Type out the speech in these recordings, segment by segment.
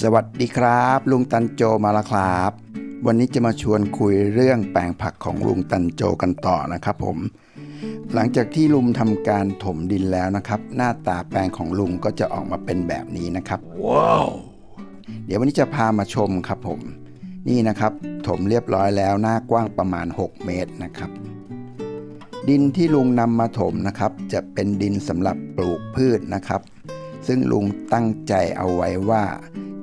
สวัสดีครับ ลุงตันโจมาแล้วครับ วันนี้จะมาชวนคุยเรื่องแปลงผักของลุงตันโจกันต่อนะครับผม หลังจากที่ลุงทำการถมดินแล้วนะครับ หน้าตาแปลงของลุงก็จะออกมาเป็นแบบนี้นะครับว้าวเดี๋ยววันนี้จะพามาชมครับผม นี่นะครับ ถมเรียบร้อยแล้วหน้ากว้างประมาณ 6 เมตรนะครับดินที่ลุงนำมาถมนะครับ จะเป็นดินสำหรับปลูกพืชนะครับ ซึ่งลุงตั้งใจเอาไว้ว่า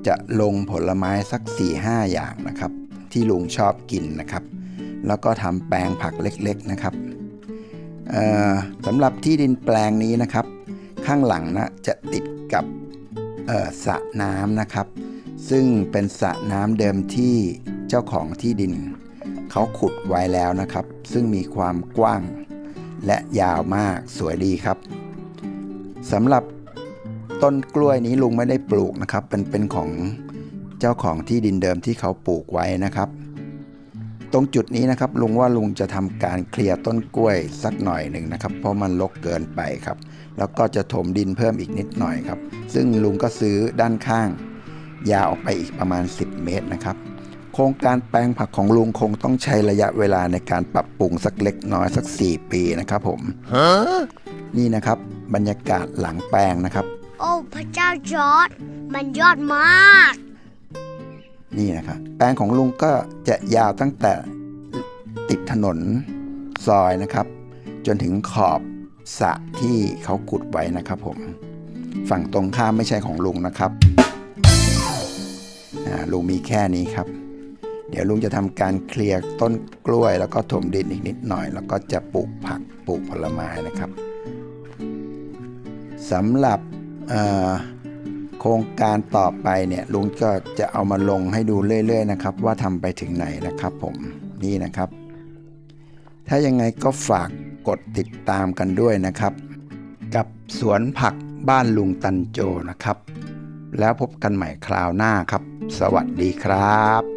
จะลงผลไม้สัก 4-5 อย่างนะครับ ที่ลุงชอบกินนะครับ แล้วก็ทำแปลงผักเล็กๆนะครับสำหรับที่ดินแปลงนี้นะครับ ข้างหลังนะจะติดกับสระน้ำนะครับ ซึ่งเป็นสระน้ำเดิมที่เจ้าของที่ดิน เขาขุดไว้แล้วนะครับ ซึ่งมีความกว้างและยาวมากสวยดีครับสำหรับ ต้นกล้วยนี้ลุงไม่ได้ปลูกนะครับเป็นเป็นของเจ้าของที่ดินเดิมที่เขาปลูกไว้นะครับ ตรงจุดนี้นะครับลุงว่าลุงจะทำการเคลียร์ต้นกล้วยสักหน่อยหนึ่งนะครับ เพราะมันรกเกินไปครับ แล้วก็จะถมดินเพิ่มอีกนิดหน่อยครับ ซึ่งลุงก็ซื้อด้านข้าง ยาวออกไปอีกประมาณ 10 เมตรนะครับโครงการแปลงผักของลุงคงต้องใช้ระยะเวลาในการปรับปรุงสักเล็กน้อยสัก 4 ปีนะครับผมฮะนี่นะครับบรรยากาศหลังแปลงนะครับ โอ้พระเจ้าจอร์ดมันยอดมาก นี่นะครับแปลงของลุงก็จะยาวตั้งแต่ติดถนนซอยนะครับ จนถึงขอบสระที่เขาขุดไว้นะครับผม ฝั่งตรงข้ามไม่ใช่ของลุงนะครับลุงมีแค่นี้ครับ เดี๋ยวลุงจะทำการเคลียร์ต้นกล้วย แล้วก็ถมดินอีกนิดหน่อย แล้วก็จะปลูกผักปลูกผลไม้นะครับสำหรับ โครงการต่อไปเนี่ยลุงก็จะเอามาลงให้ดูเรื่อย ๆ นะครับ ว่าทำไปถึงไหนนะครับผมนี่นะครับ ถ้ายังไงก็ฝากกดติดตามกันด้วยนะครับ กับสวนผักบ้านลุงตันโจนะครับ แล้วพบกันใหม่คราวหน้าครับ สวัสดีครับ